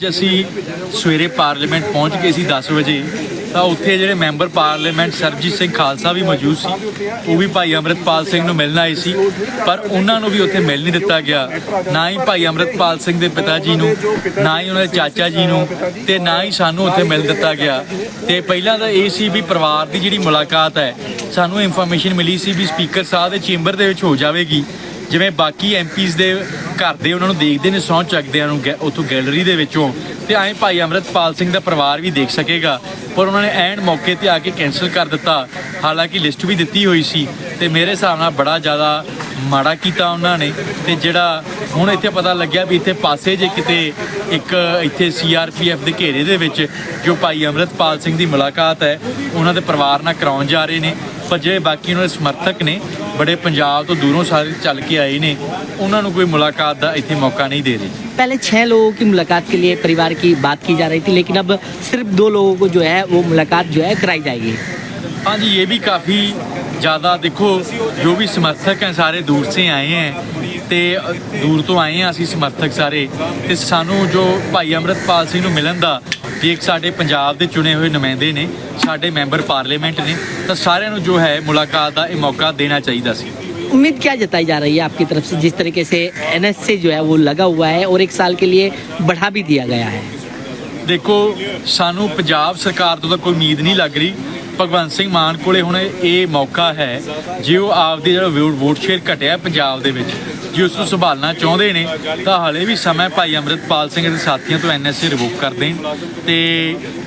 ਅੱਜ ਅਸੀਂ ਸਵੇਰੇ ਪਾਰਲੀਮੈਂਟ ਪਹੁੰਚ ਗਏ ਸੀ 10 ਵਜੇ। ਤਾਂ ਉੱਥੇ ਜਿਹੜੇ ਮੈਂਬਰ ਪਾਰਲੀਮੈਂਟ ਸਰਬਜੀਤ ਸਿੰਘ ਖਾਲਸਾ ਵੀ ਮੌਜੂਦ ਸੀ, ਉਹ ਵੀ ਭਾਈ ਅੰਮ੍ਰਿਤਪਾਲ ਸਿੰਘ ਨੂੰ ਮਿਲਣ ਆਏ ਸੀ। ਪਰ ਉਹਨਾਂ ਨੂੰ ਵੀ ਉੱਥੇ ਮਿਲ ਨਹੀਂ ਦਿੱਤਾ ਗਿਆ। ਨਾ ਹੀ ਭਾਈ ਅੰਮ੍ਰਿਤਪਾਲ ਸਿੰਘ ਦੇ ਪਿਤਾ ਜੀ ਨੂੰ, ਨਾ ਹੀ ਉਹਨਾਂ ਦੇ ਚਾਚਾ ਜੀ ਨੂੰ ਤੇ ਨਾ ਹੀ ਸਾਨੂੰ ਉੱਥੇ ਮਿਲ ਦਿੱਤਾ ਗਿਆ। ਤੇ ਪਹਿਲਾਂ ਤਾਂ ਇਹ ਸੀ ਵੀ ਪਰਿਵਾਰ ਦੀ ਜਿਹੜੀ ਮੁਲਾਕਾਤ ਹੈ, ਸਾਨੂੰ ਇਨਫੋਰਮੇਸ਼ਨ ਮਿਲੀ ਸੀ ਵੀ ਸਪੀਕਰ ਸਾਹਿਬ ਦੇ ਚੈਂਬਰ ਦੇ ਵਿੱਚ ਹੋ ਜਾਵੇਗੀ। ਜਿਵੇਂ ਬਾਕੀ ਐਮਪੀਜ਼ ਦੇ ਘਰ ਦੇ ਉਹਨਾਂ ਨੂੰ ਦੇਖਦੇ ਨੇ, ਸਹੁੰ ਚੱਕਦਿਆਂ ਨੂੰ ਗੈ- ਉੱਥੋਂ ਗੈਲਰੀ ਦੇ ਵਿੱਚੋਂ। ਤੇ ਐਂ ਭਾਈ ਅੰਮ੍ਰਿਤਪਾਲ ਸਿੰਘ ਦਾ ਪਰਿਵਾਰ ਵੀ ਦੇਖ ਸਕੇਗਾ। ਪਰ ਉਹਨਾਂ ਨੇ ਐਨ ਮੌਕੇ ਤੇ ਆ ਕੇ ਕੈਨਸਲ ਕਰ ਦਿੱਤਾ। ਹਾਲਾਂਕਿ ਲਿਸਟ ਵੀ ਦਿੱਤੀ ਹੋਈ ਸੀ ਤੇ ਮੇਰੇ ਹਿਸਾਬ ਨਾਲ ਬੜਾ ਜ਼ਿਆਦਾ ਮਾੜਾ ਕੀਤਾ ਉਹਨਾਂ ਨੇ। ਤੇ ਜਿਹੜਾ ਹੁਣ ਇੱਥੇ ਪਤਾ ਲੱਗਿਆ ਵੀ ਇੱਥੇ ਪਾਸੇ ਜੇ ਕਿਤੇ ਇੱਕ ਇੱਥੇ ਸੀਆਰਪੀਐਫ ਦੇ ਘੇਰੇ ਦੇ ਵਿੱਚ ਜੋ ਭਾਈ ਅੰਮ੍ਰਿਤਪਾਲ ਸਿੰਘ ਦੀ ਮੁਲਾਕਾਤ ਹੈ, ਉਹਨਾਂ ਦੇ ਪਰਿਵਾਰ ਨਾਲ ਕਰਾਉਣ ਜਾ ਰਹੇ ਨੇ। ਪਰ ਜਿਹੜੇ ਬਾਕੀ ਉਹਨਾਂ ਦੇ ਸਮਰਥਕ ਨੇ ਬੜੇ ਪੰਜਾਬ ਤੋਂ ਦੂਰੋਂ ਸਾਰੇ ਚੱਲ ਕੇ ਆਏ ਨੇ ਉਹਨਾਂ ਨੂੰ ਕੋਈ ਮੁਲਾਕਾਤ ਦਾ ਇੱਥੇ ਮੌਕਾ ਨਹੀਂ ਦੇ ਰਹੇ पहले छह लोगों की मुलाकात के लिए परिवार की बात की जा रही थी लेकिन अब सिर्फ दो लोगों को जो है वो मुलाकात जो है कराई जाएगी ਹਾਂਜੀ ये भी काफ़ी ज़्यादा देखो जो भी समर्थक हैं सारे दूर से आए हैं ਤੇ ਦੂਰ ਤੋਂ ਆਏ ਹਾਂ ਅਸੀਂ ਸਮਰਥਕ ਸਾਰੇ ਤੇ ਸਾਨੂੰ ਜੋ ਭਾਈ ਅੰਮ੍ਰਿਤਪਾਲ ਸਿੰਘ ਨੂੰ ਮਿਲਣ ਦਾ ਵੀ ਇੱਕ ਸਾਡੇ ਪੰਜਾਬ ਦੇ ਚੁਣੇ ਹੋਏ ਨੁਮਾਇੰਦੇ ਨੇ ਸਾਡੇ ਮੈਂਬਰ ਪਾਰਲੀਮੈਂਟ ਨੇ ਤਾਂ ਸਾਰਿਆਂ ਨੂੰ ਜੋ ਹੈ ਮੁਲਾਕਾਤ ਦਾ ਇਹ ਮੌਕਾ ਦੇਣਾ ਚਾਹੀਦਾ ਸੀ उम्मीद क्या जताई जा रही है आपकी तरफ से जिस तरीके से एनएस से जो है वो लगा हुआ है और एक साल के लिए बढ़ा भी दिया गया है ਦੇਖੋ ਸਾਨੂੰ ਪੰਜਾਬ ਸਰਕਾਰ ਤੋਂ ਤਾਂ ਕੋਈ ਉਮੀਦ ਨਹੀਂ ਲੱਗ ਰਹੀ ਭਗਵੰਤ ਸਿੰਘ ਮਾਨ ਕੋਲੇ ਹੁਣ ਇਹ ਮੌਕਾ ਹੈ ਜੇ ਉਹ ਆਪਦੀ ਜਿਹੜਾ ਵੋਟ- ਵੋਟ ਸ਼ੇਅਰ ਘਟਿਆ ਪੰਜਾਬ ਦੇ ਵਿੱਚ ਜੇ ਉਸ ਨੂੰ ਸੰਭਾਲਣਾ ਚਾਹੁੰਦੇ ਨੇ ਤਾਂ ਹਲੇ ਵੀ ਸਮਾਂ ਭਾਈ ਅੰਮ੍ਰਿਤਪਾਲ ਸਿੰਘ ਦੇ ਸਾਥੀਆਂ ਤੋਂ ਐਨਐਸਏ ਰਿਵੋਕ ਕਰ ਦੇਣ ਤੇ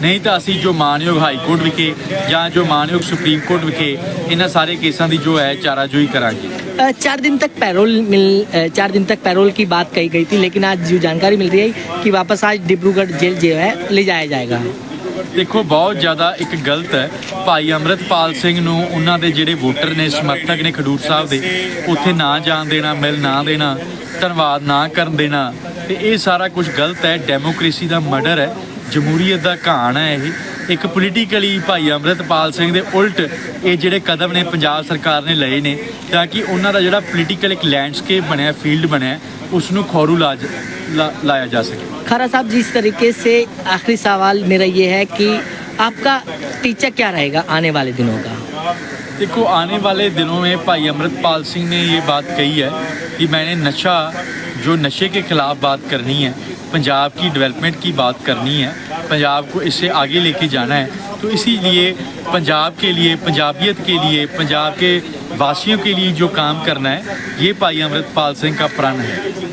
ਨਹੀਂ ਤਾਂ ਅਸੀਂ ਜੋ ਮਾਨਯੋਗ ਹਾਈ ਕੋਰਟ ਵਿਖੇ ਜਾਂ ਜੋ ਮਾਨਯੋਗ ਸੁਪਰੀਮ ਕੋਰਟ ਵਿਖੇ ਇਹਨਾਂ ਸਾਰੇ ਕੇਸਾਂ ਦੀ ਜੋ ਹੈ ਚਾਰਾਜੋਈ ਕਰਾਂਗੇ अ, चार दिन तक पैरोल मिल अ, चार दिन तक पैरोल की बात कही गई थी लेकिन आज जो जानकारी मिल रही है कि वापस आज डिब्रूगढ़ जेल जो है ले जाया जाएगा ਦੇਖੋ, ਬਹੁਤ ਜ਼ਿਆਦਾ ਇੱਕ ਗਲਤ ਹੈ। ਭਾਈ ਅੰਮ੍ਰਿਤਪਾਲ ਸਿੰਘ ਨੂੰ ਉਹਨਾਂ ਦੇ ਜਿਹੜੇ ਵੋਟਰ ਨੇ, ਸਮਰਥਕ ਨੇ ਖਡੂਰ ਸਾਹਿਬ ਦੇ, ਉੱਥੇ ਨਾ ਜਾਣ ਦੇਣਾ, ਮਿਲ ਨਾ ਦੇਣਾ, ਧੰਨਵਾਦ ਨਾ ਕਰਨ ਦੇਣਾ, ਤੇ ਇਹ ਸਾਰਾ ਕੁਝ ਗਲਤ ਹੈ। ਡੈਮੋਕ੍ਰੇਸੀ ਦਾ ਮਰਡਰ ਹੈ। ਜਮਹੂਰੀਅਤ ਦਾ ਘਾਣ ਹੈ ਇਹ। ਇੱਕ ਪੋਲੀਟੀਕਲੀ ਭਾਈ ਅੰਮ੍ਰਿਤਪਾਲ ਸਿੰਘ ਦੇ ਉਲਟ ਇਹ ਜਿਹੜੇ ਕਦਮ ਨੇ ਪੰਜਾਬ ਸਰਕਾਰ ਨੇ ਲਏ ਨੇ ਤਾਂ ਕਿ ਉਹਨਾਂ ਦਾ ਜਿਹੜਾ ਪੋਲੀਟੀਕਲ ਇੱਕ ਲੈਂਡਸਕੇਪ ਬਣਿਆ ਫੀਲਡ ਬਣਿਆ ਉਸ ਨੂੰ ਖੌਰੂ ਲਾਜ ਲਾ- ਲਾਇਆ ਜਾ ਸਕੇ खरा साहब जिस तरीके से आखिरी सवाल मेरा ये है कि आपका टीचर क्या रहेगा आने वाले दिनों का देखो आने वाले दिनों में भाई अमृतपाल सिंह ने ये बात कही है कि मैंने नशा जो नशे के खिलाफ बात करनी है पंजाब की डेवलपमेंट की बात करनी है, पंजाब को इससे आगे लेके जाना है तो इसीलिए पंजाब के लिए, पंजाबियत के लिए, पंजाब के वासियों के लिए जो काम करना है, ये भाई अमृतपाल सिंह का प्रण है।